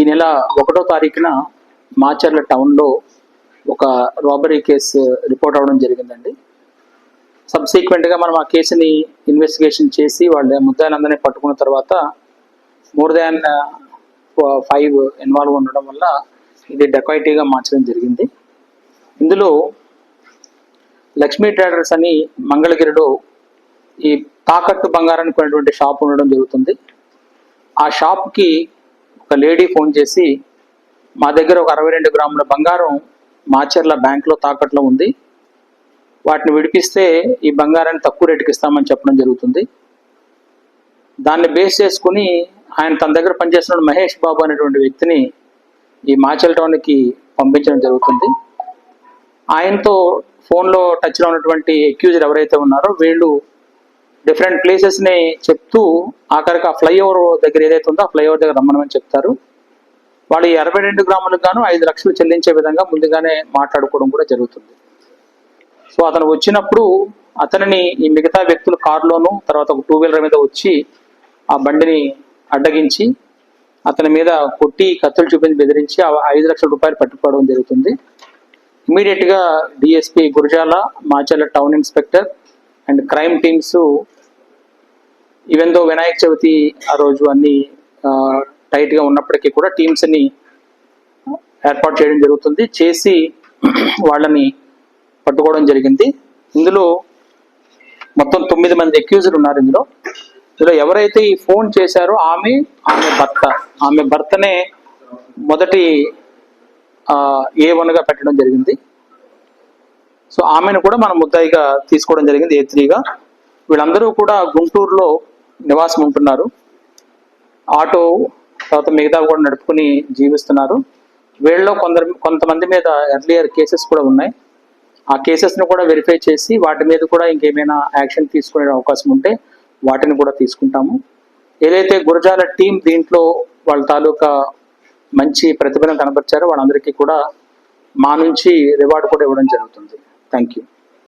ఈ నెల ఒకటో తారీఖున మాచర్ల టౌన్లో ఒక రాబరీ కేసు రిపోర్ట్ అవ్వడం జరిగిందండి. సబ్సీక్వెంట్గా మనం ఆ కేసుని ఇన్వెస్టిగేషన్ చేసి వాళ్ళ ముద్దాయిలందరినీ పట్టుకున్న తర్వాత మోర్ దాన్ ఫైవ్ ఇన్వాల్వ్ ఉండడం వల్ల ఇది డెకాయిటీగా మార్చడం జరిగింది. ఇందులో లక్ష్మీ ట్రేడర్స్ అని మంగళగిరిలో ఈ తాకట్టు బంగారానికి కొనేటువంటి షాప్ ఉండడం జరుగుతుంది. ఆ షాప్కి ఒక లేడీ ఫోన్ చేసి మా దగ్గర ఒక అరవై రెండు గ్రాముల బంగారం మాచర్ల బ్యాంక్లో తాకట్లో ఉంది. వాటిని విడిపిస్తే ఈ బంగారాన్ని తక్కువ రేటుకి ఇస్తామని చెప్పడం జరుగుతుంది. దాన్ని బేస్ చేసుకుని ఆయన తన దగ్గర పనిచేస్తున్న మహేష్ బాబు అనేటువంటి వ్యక్తిని ఈ మాచల్ టౌన్కి పంపించడం జరుగుతుంది. ఆయనతో ఫోన్లో టచ్లో ఉన్నటువంటి అక్యూజర్ ఎవరైతే ఉన్నారో వీళ్ళు డిఫరెంట్ ప్లేసెస్ని చెప్తూ ఆఖరికి ఆ ఫ్లైఓవర్ దగ్గర ఏదైతే ఉందో ఆ ఫ్లైఓవర్ దగ్గర రమ్మనమని చెప్తారు. వాళ్ళు అరవై రెండు గ్రాములకు గాను ఐదు లక్షలు చెల్లించే విధంగా ముందుగానే మాట్లాడుకోవడం కూడా జరుగుతుంది. సో అతను వచ్చినప్పుడు అతనిని ఈ మిగతా వ్యక్తులు కారులోను తర్వాత ఒక టూ వీలర్ మీద వచ్చి ఆ బండిని అడ్డగించి అతని మీద కొట్టి కత్తులు చూపించి బెదిరించి ఆ ఐదు లక్షల రూపాయలు పట్టుకోవడం జరుగుతుంది. ఇమీడియట్గా DSP Gurazala Macherla town inspector and crime teams even though Vinayaka Chavithi ఆ రోజు అన్ని టైట్గా ఉన్నప్పటికీ కూడా టీమ్స్ని ఏర్పాటు చేయడం జరుగుతుంది. చేసి వాళ్ళని పట్టుకోవడం జరిగింది. ఇందులో మొత్తం తొమ్మిది మంది అక్యూజ్డ్ ఉన్నారు ఇందులో. ఇందులో ఎవరైతే ఈ ఫోన్ చేశారో ఆమె ఆమె భర్త. ఆమె భర్తనే మొదటి ఏ వన్గా పెట్టడం జరిగింది. సో ఆమెను కూడా మనం ముద్దాయిగా తీసుకోవడం జరిగింది ఏ త్రీగా వీళ్ళందరూ కూడా గుంటూరులో నివాసం ఉంటున్నారు. ఆటో తర్వాత మిగతా కూడా నడుపుకుని జీవిస్తున్నారు. వీళ్ళలో కొందరు కొంతమంది మీద ఎర్లియర్ కేసెస్ కూడా ఉన్నాయి. ఆ కేసెస్ని కూడా వెరిఫై చేసి వాటి మీద కూడా ఇంకేమైనా యాక్షన్ తీసుకునే అవకాశం ఉంటే వాటిని కూడా తీసుకుంటాము. ఏదైతే గురజాల టీం దీంట్లో వాళ్ళ తాలూకా మంచి ప్రతిభను కనబరిచారో వాళ్ళందరికీ కూడా మా నుంచి రివార్డు కూడా ఇవ్వడం జరుగుతుంది. Thank you